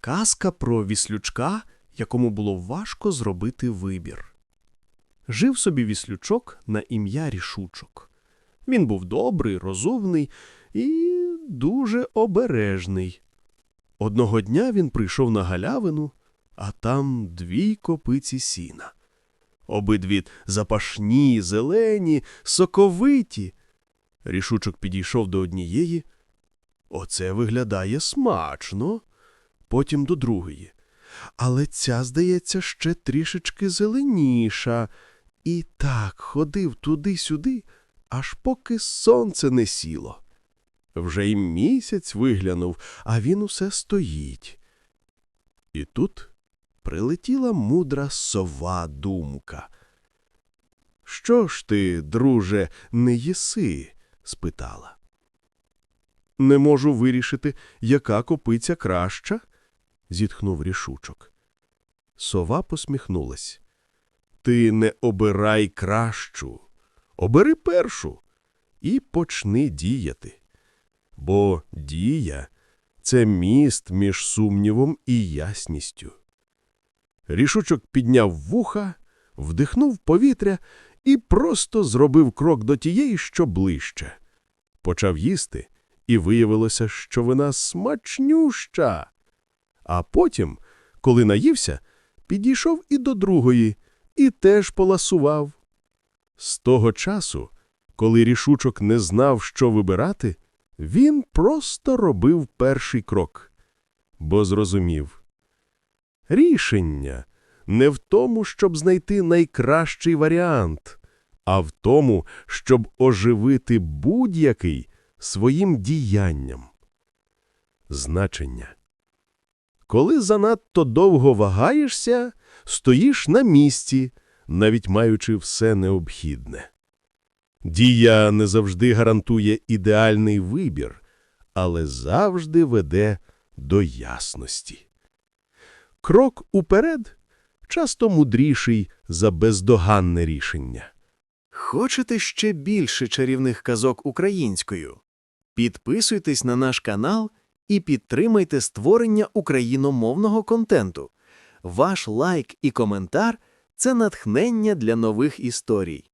Казка про віслючка, якому було важко зробити вибір. Жив собі віслючок на ім'я Рішучок. Він був добрий, розумний і дуже обережний. Одного дня він прийшов на галявину, а там дві копиці сіна. Обидві запашні, зелені, соковиті. Рішучок підійшов до однієї. Оце виглядає смачно. Потім до другої. Але ця, здається, ще трішечки зеленіша. І так ходив туди-сюди, аж поки сонце не сіло. Вже й місяць виглянув, а він усе стоїть. І тут прилетіла мудра сова думка. Що ж ти, друже, не їси? спитала. Не можу вирішити, яка копиця краща, зітхнув рішучок. Сова посміхнулась. Ти не обирай кращу, обери першу і почни діяти. Бо дія це міст між сумнівом і ясністю. Рішучок підняв вуха, вдихнув повітря і просто зробив крок до тієї, що ближче. Почав їсти, і виявилося, що вона смачнюща. А потім, коли наївся, підійшов і до другої, і теж поласував. З того часу, коли рішучок не знав, що вибирати, він просто робив перший крок, бо зрозумів. Рішення не в тому, щоб знайти найкращий варіант, а в тому, щоб оживити будь-який своїм діянням. Значення. Коли занадто довго вагаєшся, стоїш на місці, навіть маючи все необхідне. Дія не завжди гарантує ідеальний вибір, але завжди веде до ясності. Крок уперед часто мудріший за бездоганне рішення. Хочете ще більше чарівних казок українською? Підписуйтесь на наш канал і підтримайте створення україномовного контенту. Ваш лайк і коментар це натхнення для нових історій.